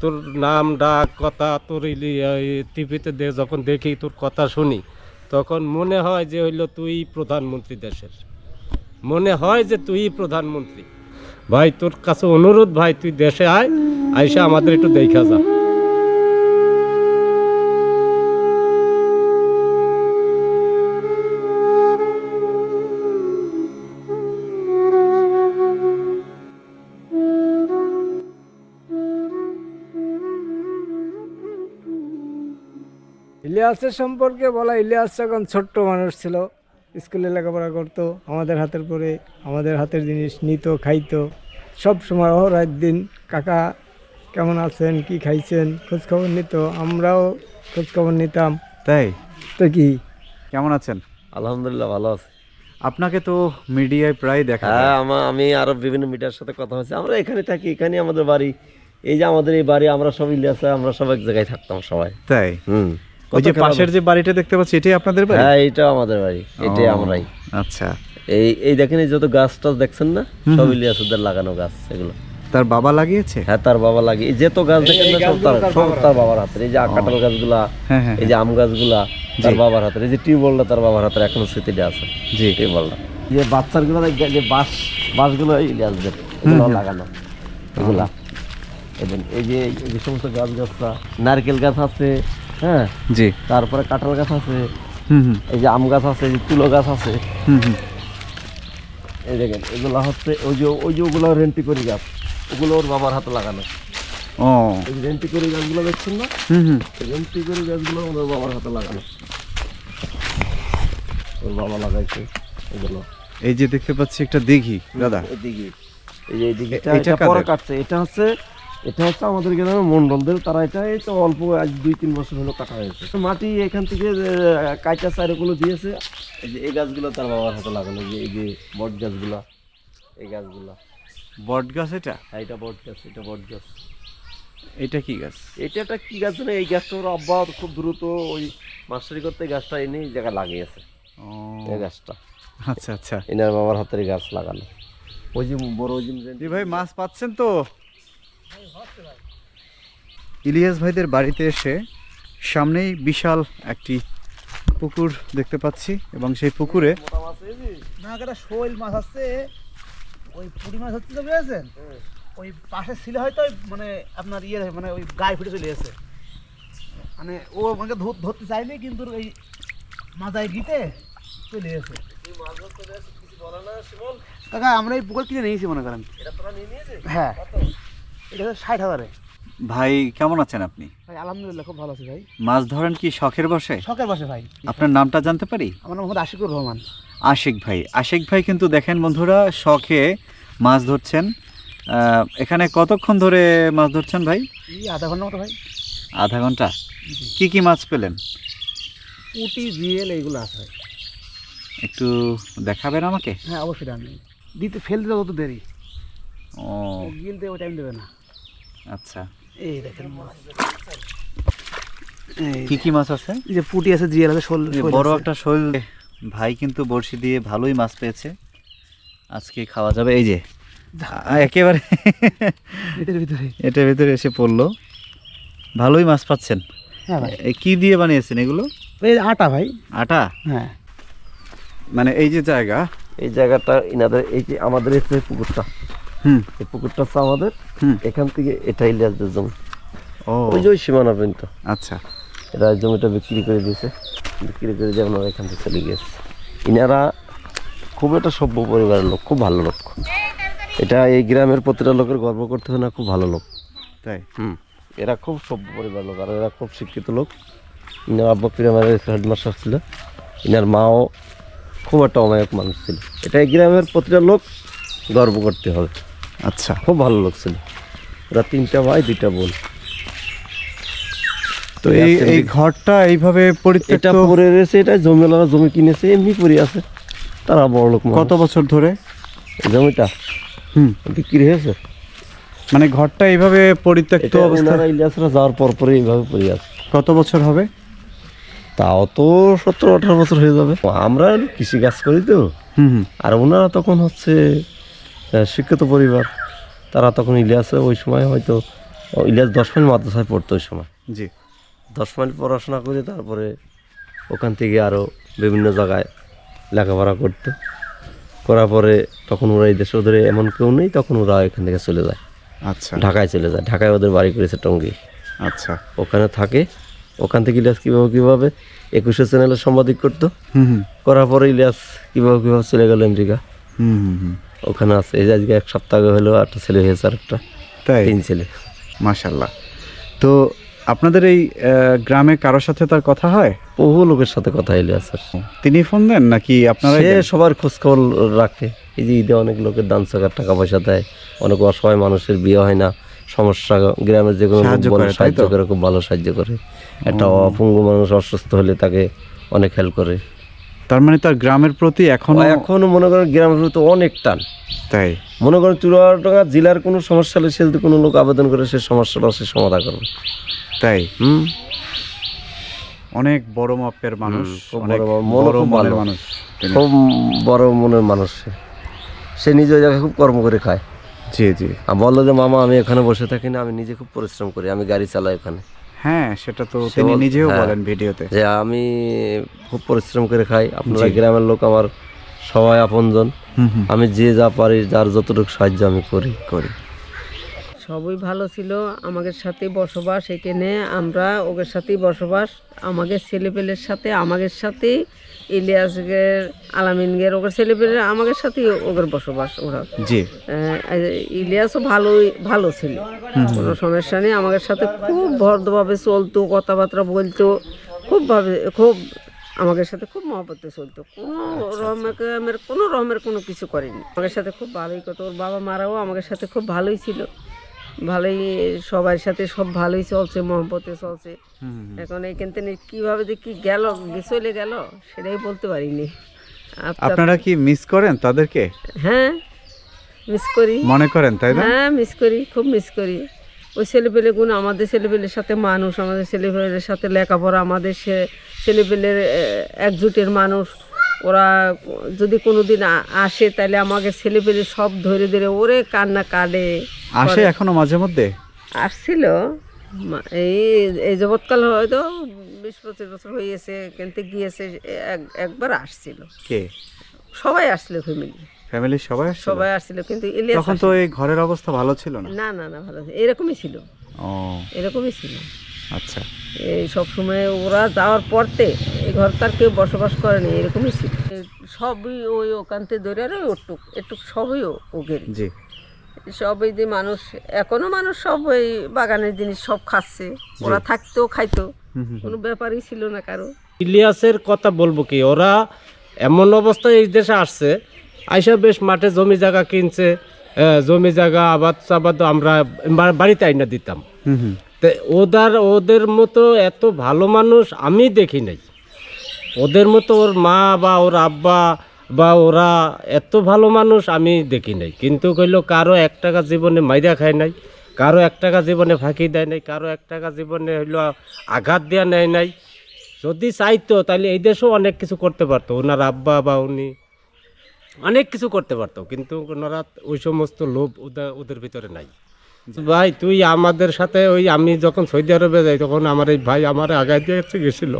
তোর নাম, ডাক, কথা তোর টিভিতে দে, যখন দেখি তোর কথা শুনি, তখন মনে হয় যে হইল তুই প্রধানমন্ত্রী দেশের। মনে হয় যে তুই প্রধানমন্ত্রী। ভাই, তোর কাছে অনুরোধ, ভাই, তুই দেশে আয়, আইসা আমাদের একটু দেখা যা। ইলিয়াসের সম্পর্কে বলা ইলিয়াস যখন ছোট্ট মানুষ ছিল স্কুলে লেখাপড়া করতো আমাদের হাতের পরে আমাদের হাতের জিনিস নিত খাইতো। সব সময় ও রাত দিন কাকা কেমন আছেন? কি খাইছেন? খোঁজখবর নিত আমরাও খোঁজখবর নিতাম। তাই? তো কি? কেমন আছেন? আলহামদুলিল্লাহ ভালো আছে। আপনাকে তো মিডিয়ায় প্রায় দেখা হ্যাঁ আমা- আমি আরও বিভিন্ন মিডিয়ার সাথে কথা হয়েছে। আমরা এখানে থাকি এখানে আমাদের বাড়ি। এই যে আমাদের এই বাড়ি আমরা সব ইলিয়াসে আমরা সব এক জায়গায় থাকতাম সবাই। তাই? হুম। ওই যে পাশের যে বাড়িটা দেখতে পাচ্ছি এটাই আপনাদের বাড়ি? হ্যাঁ আমাদের বাড়ি এটাই আমরাই। আচ্ছা। এই এই দেখেন এই যত গাছ টাছ দেখছেন না সব ইলিয়াসদের লাগানো গাছ এগুলো। তার বাবা লাগিয়েছে? হ্যাঁ তার বাবা লাগে এই যে তো গাছ দেখেন না সব তার সব তার বাবার হাতের। এই যে কাঁঠাল গাছগুলা হ্যাঁ হ্যাঁ এই যে আম গাছগুলা তার বাবার হাতের। এই যে টিউবওয়েলটা তার বাবার হাতের এখনও স্মৃতিটা আছে। জি। টিউবওয়েলটা যে বাচ্চারগুলো যে বাঁশ বাঁশগুলো ইলিয়াসদের এগুলো লাগানো এগুলা। এবং এই যে এই যে সমস্ত গাছ গাছটা নারকেল গাছ আছে হ্যাঁ? জি। তারপরে কাঁঠাল গাছ আছে। হুম এই যে আম গাছ আছে এই যে তুলো গাছ আছে। হুম হুম। এই দেখেন এগুলো হচ্ছে ওই যে ওই যে ওগুলো রেন্টি করি গাছ। ওগুলো ওর বাবার হাতে লাগানো। ও। এই যে রেন্টি করি গাছগুলো দেখছেন না? হুম হুম। রেন্টি করি গাছগুলো ওর বাবার হাতে লাগানো। ওর বাবা লাগাইছে এগুলো। এই যে দেখতে পাচ্ছি একটা দিঘি দাদা। এদিকে এই যে এটা এটা পরে কাটছে। এটা হচ্ছে এটা হচ্ছে আমাদের গ্রামের মন্ডলদের তারা এটা এই তো অল্প আজ দুই তিন বছর হলো কাটা হয়েছে। মাটি এখান থেকে কাইটা চারগুলো দিয়েছে। এই যে এই গাছগুলো তার বাবার হাতে লাগানো যে এই যে বট গাছগুলা এই গাছগুলা। বট গাছ এটা? হ্যাঁ এটা বট গাছ এটা বট গাছ। এটা কি গাছ? এটা একটা কি গাছ জানো এই গাছটা ওর আব্বা খুব দ্রুত ওই মাস্টারি করতে গাছটা এনে এই জায়গায় লাগিয়েছে। এই গাছটা। আচ্ছা আচ্ছা। এনার বাবার হাতের গাছ লাগানো। ওই যে বড় ওই যে ভাই মাছ পাচ্ছেন তো? ইলিয়াস ভাইদের বাড়িতে এসে সামনেই বিশাল একটি পুকুর দেখতে পাচ্ছি এবং সেই পুকুরে না একটা শৈল মাছ আছে ওই পুঁটি মাছ হচ্ছে তো বুঝেছেন? ওই পাশে ছিল হয়তো মানে আপনার ইয়ে মানে ওই গায়ে ফিটে চলে এসে মানে ও আমাকে ধরতে চাইনি কিন্তু ওই মাথায় গিতে চলে এসে কাকা আমরা এই পুকুর কিনে নিয়েছি মনে করেন। হ্যাঁ। এটা হচ্ছে ষাট হাজারে। ভাই কেমন আছেন আপনি? ভাই আলহামদুলিল্লাহ খুব ভালো আছে ভাই। মাছ ধরেন কি শখের বসে? শখের বসে ভাই। আপনার নামটা জানতে পারি? আমার নাম মোহাম্মদ আশিকুর রহমান। আশিক ভাই। আশিক ভাই কিন্তু দেখেন বন্ধুরা শখে মাছ ধরছেন। এখানে কতক্ষণ ধরে মাছ ধরছেন ভাই? আধা ঘণ্টা মতো ভাই। আধা ঘণ্টা? কি কি মাছ পেলেন? পুটি জিএল এইগুলো আছে একটু দেখাবেন আমাকে? হ্যাঁ অবশ্যই আমি দিতে ফেল দিতে তত দেরি। ও। ও গিলতে ওই টাইম দেবে না। আচ্ছা। এই দেখেন মাছ। কি কি মাছ আছে? যে পুটি আছে জিয়াল আছে শোল বড় একটা শোল। ভাই কিন্তু বড়শি দিয়ে ভালোই মাছ পেয়েছে। আজকে খাওয়া যাবে। এই যে একেবারে ভিতরে ভিতরে। এটার ভিতরে এসে পড়ল। ভালোই মাছ পাচ্ছেন। হ্যাঁ ভাই। এ, কি দিয়ে বানিয়েছেন এগুলো? এই আটা ভাই। আটা? হ্যাঁ। মানে এই যে জায়গা। এই জায়গাটা ইনাদের এই যে আমাদের এই পুকুরটা। হুম। এই পুকুরটা হচ্ছে আমাদের। এখান থেকে এটা ইলিয়াসদের জমি। ওই যে ওই সীমানা পর্যন্ত। আচ্ছা। এরা জমিটা বিক্রি করে দিয়েছে। বিক্রি করে দিয়ে ওনারা এখান থেকে চলে গিয়েছে। ইনারা খুব একটা সভ্য পরিবারের লোক খুব ভালো লোক। এটা এই গ্রামের প্রতিটা লোকের গর্ব করতে হয় না খুব ভালো লোক। তাই? হুম। এরা খুব সভ্য পরিবার লোক আর এরা খুব শিক্ষিত লোক। ইনার আব্বা প্রাইমারি হেডমাস্টার ছিল। ইনার মাও খুব একটা অমায়ক মানুষ ছিল। এটা এই গ্রামের প্রতিটা লোক গর্ব করতে হবে। আচ্ছা। খুব ভালো লোক ছিল ওরা তিনটা ভাই দুইটা বোন। তো এই এই ঘরটা এইভাবে এটা পরে রয়েছে এটা জমিওয়ালারা জমি কিনেছে এমনি পড়ে আছে। তারা বড় লোক কত বছর ধরে? জমিটা হুম। বিক্রি হয়েছে। মানে ঘরটা এইভাবে পরিত্যক্ত এটা অবস্থা ওনারা ইলিয়াসরা যাওয়ার পর পরে এইভাবে পড়ে আছে। কত বছর হবে? তাও তো সতেরো আঠারো বছর হয়ে যাবে। আমরা কৃষি কাজ করি তো। হুম। আর ওনারা তখন হচ্ছে শিক্ষিত পরিবার তারা তখন ইলিয়াসে ওই সময় হয়তো ইলিয়াস দশ মাইল মাদ্রাসায় পড়তো ওই সময়। জি। দশ মাইল পড়াশোনা করে তারপরে ওখান থেকে আরও বিভিন্ন জায়গায় লেখাপড়া করতো। করার পরে তখন ওরা এই দেশে ওদের এমন কেউ নেই তখন ওরা এখান থেকে চলে যায়। আচ্ছা। ঢাকায় চলে যায়। ঢাকায় ওদের বাড়ি করেছে টঙ্গি। আচ্ছা। ওখানে থাকে। ওখান থেকে ইলিয়াস কীভাবে কীভাবে একুশে চ্যানেলে সাংবাদিক করতো। হুম হুম। করার পরে ইলিয়াস কীভাবে কীভাবে চলে গেল আমেরিকা। হুম হুম হুম। ওখানে আছে। এই যে আজকে এক সপ্তাহ আগে হলো একটা ছেলে হয়েছে আর একটা। তাই? তিন ছেলে। মাশাল্লাহ তো আপনাদের এই গ্রামে কারোর সাথে তার কথা হয়? বহু লোকের সাথে কথা ইলিয়াসের তিনি ফোন দেন নাকি আপনারা সে সবার খোঁজখবর রাখে। এই যে ঈদে অনেক লোকের দান সাকার টাকা পয়সা দেয়। অনেক অসহায় মানুষের বিয়ে হয় না। সমস্যা গ্রামের যে কোনো সাহায্য? করে খুব ভালো সাহায্য করে। একটা অপঙ্গ মানুষ অসুস্থ হলে তাকে অনেক হেল্প করে। তার মানে তার গ্রামের প্রতি এখনও এখনও মনে করেন গ্রামের প্রতি অনেক টান। তাই? মনে করেন চুয়াডাঙ্গা জেলার কোনো সমস্যা হলে সে যদি কোনো লোক আবেদন করে সে সমস্যাটা সে সমাধান করবে। তাই? হুম? অনেক বড় মাপের মানুষ অনেক বড় মন মনের মানুষ খুব বড় মনের মানুষ সে। সে নিজে ওই জায়গায় খুব কর্ম করে খায়। জি জি। আর বলল যে মামা আমি এখানে বসে থাকি না আমি নিজে খুব পরিশ্রম করি আমি গাড়ি চালাই ওখানে হ্যাঁ সেটা তো তিনি নিজেও হ্যাঁ। বলেন ভিডিওতে। যে আমি খুব পরিশ্রম করে খাই। আপনারা গ্রামের লোক আমার সবাই আপনজন। আমি যে যা পারি যার যতটুকু সাহায্য আমি করি করি। সবই ভালো ছিল আমাদের সাথে বসবাস এখানে। আমরা ওদের সাথেই বসবাস আমাদের ছেলেপেলের সাথে আমাদের সাথে ইলিয়াসগের আলামিনগের ওদের ছেলেপেলে আমাদের সাথেই ওদের বসবাস ওরা। জি। ইলিয়াসও ভালোই ভালো ছিল। কোনো সমস্যা নেই আমাদের সাথে খুব ভদ্রভাবে চলতো কথাবার্তা বলতো খুব ভাবে খুব আমাদের সাথে খুব মহব্বতে চলতো। কোনো রহমের কোনো রহমের কোনো কিছু করেনি। আমাদের সাথে খুব ভালোই করতো ওর বাবা মারাও আমাদের সাথে খুব ভালোই ছিল। ভালোই সবার সাথে সব ভালোই চলছে মহব্বতে চলছে। এখন এইখান থেকে কীভাবে যে কি গেল চলে গেল সেটাই বলতে পারিনি। আপনারা কি মিস করেন তাদেরকে? হ্যাঁ মিস করি। মনে করেন তাই না? হ্যাঁ মিস করি খুব মিস করি। ওই ছেলেপেলেগুলো আমাদের ছেলেপেলের সাথে মানুষ আমাদের ছেলেপেলের সাথে লেখাপড়া আমাদের সে ছেলেপেলের একজুটের মানুষ। ওরা যদি কোনো দিন আসে তাহলে আমাকে ছেলেপেলে সব ধরে ধরে ওরে কান্না কাঁদে আসে এখনও মাঝে মধ্যে? আসছিল। এই এই যাবৎকাল হয়তো বিশ পঁচিশ বছর হয়েছে কিন্তু গিয়েছে এক- একবার আসছিল। কে? সবাই আসছিল ফ্যামিলি ফ্যামিলির সবাই সবাই আসছিল কিন্তু তখন তো এই ঘরের অবস্থা ভালো ছিল না? না না না ভালো। এরকমই ছিল। ও। এরকমই ছিল। আচ্ছা। এই সব সময় ওরা যাওয়ার পরতে এই ঘর তার কেউ বসবাস করেনি এরকমই ছিল। সবই ওই ওখানতে ধরে আর ওই ওটুক এটুক সবই ও- ওদের জি। সবই যে মানুষ এখনও মানুষ সব ওই বাগানের জিনিস সব খাচ্ছে। ওরা থাকতেও খাইতো কোনো ব্যাপারই ছিল না কারও। ইলিয়াসের কথা বলব কি ওরা এমন অবস্থায় এই দেশে আসছে আইসা বেশ মাঠে জমি জায়গা কিনছে জমি জায়গা আবাদ সাবাদ আমরা বাড়িতে আইনা দিতাম। হুম হুম। তো ওদের ওদের মতো এত ভালো মানুষ আমি দেখি নাই। ওদের মতো ওর মা বা ওর আব্বা বা ওরা এত ভালো মানুষ আমি দেখি নাই। কিন্তু কইল, কারও এক টাকা জীবনে মাইরা খায় নাই, কারও এক টাকা জীবনে ফাঁকি দেয় নাই, কারও এক টাকা জীবনে হইল আঘাত দেওয়া নেয় নাই। যদি চাইতো তাহলে এই দেশেও অনেক কিছু করতে পারতো, ওনার আব্বা বা উনি অনেক কিছু করতে পারতো, কিন্তু ওনারা ওই সমস্ত লোভ ওদের ওদের ভিতরে নাই। ভাই তুই আমাদের সাথে ওই আমি যখন সৌদি আরবে যাই তখন আমার এই ভাই আমার আগায় দিয়ে গেছিল।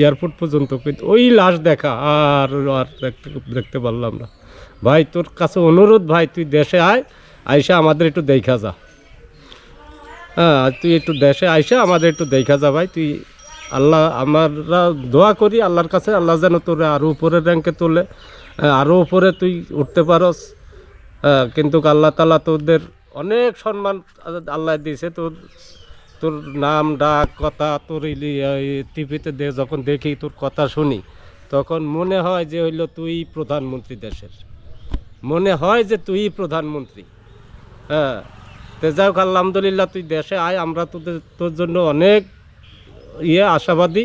এয়ারপোর্ট পর্যন্ত কিন্তু ওই লাশ দেখা আর আর দেখতে দেখতে পারলাম না। ভাই তোর কাছে অনুরোধ ভাই তুই দেশে আয় আইসা আমাদের একটু দেখা যা। হ্যাঁ তুই একটু দেশে আইসা আমাদের একটু দেখা যা ভাই তুই আল্লাহ আমরা দোয়া করি আল্লাহর কাছে আল্লাহ যেন তোরে আরও উপরের র্যাঙ্কে তোলে আরও উপরে তুই উঠতে পারস। হ্যাঁ, কিন্তু আল্লাহ তালা তোদের অনেক সম্মান আল্লাহ দিয়েছে। তোর তোর নাম, ডাক, কথা, তোর টিভিতে দে যখন দেখি তোর কথা শুনি, তখন মনে হয় যে হইল তুই প্রধানমন্ত্রী দেশের। মনে হয় যে তুই প্রধানমন্ত্রী। হ্যাঁ তো যাই হোক, আলহামদুলিল্লাহ তুই দেশে আয়, আমরা তোদের, তোর জন্য অনেক ইয়ে আশাবাদী।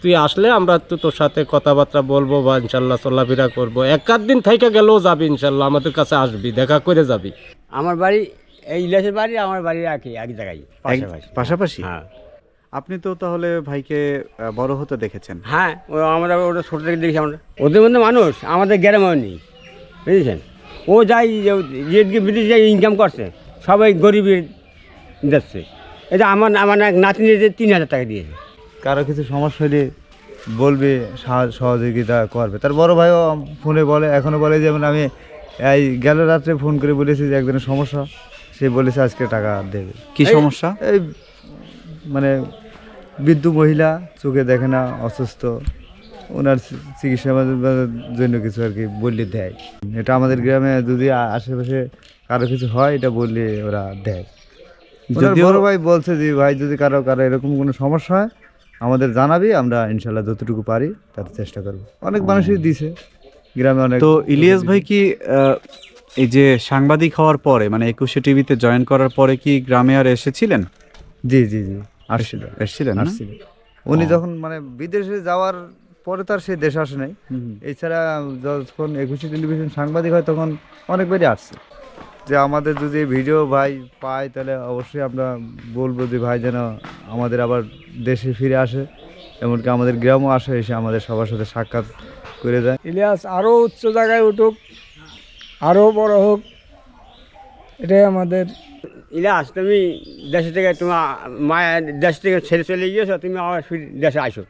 তুই আসলে আমরা তো তোর সাথে কথাবার্তা বলব বা ইনশাল্লাহ চলাফেরা করব। এক দিন থেকে গেলেও যাবি ইনশাল্লাহ, আমাদের কাছে আসবি, দেখা করে যাবি। আমার বাড়ি এই ইলিয়াসের বাড়ি আমার বাড়ি একই এক জায়গায় পাশাপাশি। পাশাপাশি? হ্যাঁ। আপনি তো তাহলে ভাইকে বড় হতে দেখেছেন। হ্যাঁ ও আমরা ওটা ছোটো থেকে দেখেছি আমরা। ওদের মধ্যে মানুষ আমাদের গ্রামেও নেই বুঝেছেন? ও যাই যেদিকে বিদেশে যাই ইনকাম করছে সবাই গরিবের যাচ্ছে। এটা আমার আমার এক নাতিনিদের তিন হাজার টাকা দিয়েছে। কারও কিছু সমস্যা হলে বলবে সাহা- সহযোগিতা করবে। তার বড় ভাইও ফোনে বলে এখনও বলে যেমন আমি এই গেল রাত্রে ফোন করে বলেছি যে একদিনের সমস্যা। সে বলেছে আজকে টাকা দেবে। কি সমস্যা? এই মানে বৃদ্ধ মহিলা চোখে দেখে না অসুস্থ ওনার চিকিৎসা জন্য কিছু আর কি বললে দেয়। এটা আমাদের গ্রামে যদি আশেপাশে কারও কিছু হয় এটা বললে ওরা দেয়। যদিও- বড় ভাই বলছে যে ভাই যদি কারও কারও এরকম কোনো সমস্যা হয় আমাদের জানাবি আমরা ইনশাল্লাহ যতটুকু পারি তার চেষ্টা করব। অনেক মানুষই দিছে। গ্রামে অনেক তো ইলিয়াস ভাই কি এই যে সাংবাদিক হওয়ার পরে মানে একুশে টিভিতে জয়েন করার পরে কি গ্রামে আর এসেছিলেন? জি জি জি আসছিল। এসেছিলেন? আসছিল। উনি যখন মানে বিদেশে যাওয়ার পরে তার সে দেশ আসে নাই। এছাড়া যখন একুশে টেলিভিশন সাংবাদিক হয় তখন অনেকবারই আসছে। যে আমাদের যদি ভিডিও ভাই পায় তাহলে অবশ্যই আমরা বলব যে ভাই যেন আমাদের আবার দেশে ফিরে আসে। এমনকি আমাদের গ্রামও আসে এসে আমাদের সবার সাথে সাক্ষাৎ করে যায়। ইলিয়াস আরও উচ্চ জায়গায় উঠুক। আরও বড় হোক এটাই আমাদের। ইলাস তুমি দেশে থেকে তোমার মায়ের দেশ থেকে ছেড়ে চলে গিয়েছো তুমি আবার ফির দেশে আসো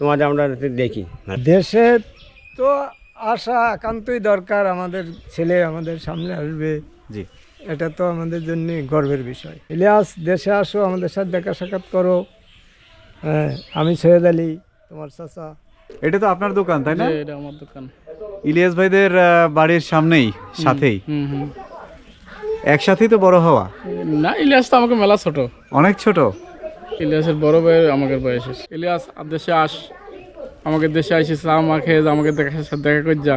তোমাদের আমরা দেখি। দেশে তো আসা একান্তই দরকার আমাদের ছেলে আমাদের সামনে আসবে। জি। এটা তো আমাদের জন্য গর্বের বিষয়। ইলিয়াস দেশে আসো আমাদের সাথে দেখা সাক্ষাৎ করো। হ্যাঁ আমি সৈয়দ আলী তোমার চাচা। এটা তো আপনার দোকান তাই না? এটা আমার দোকান। ইলিয়াস ভাইদের বাড়ির সামনেই সাথেই। একসাথেই তো বড় হওয়া? না ইলিয়াস তো আমাকে মেলা ছোট। অনেক ছোট? ইলিয়াসের বড় ভাই আমাকে বয়স ইলিয়াস দেশে আস। আমাকে দেশে আসিস আমাকে আমাকে দেখা দেখা করে যা।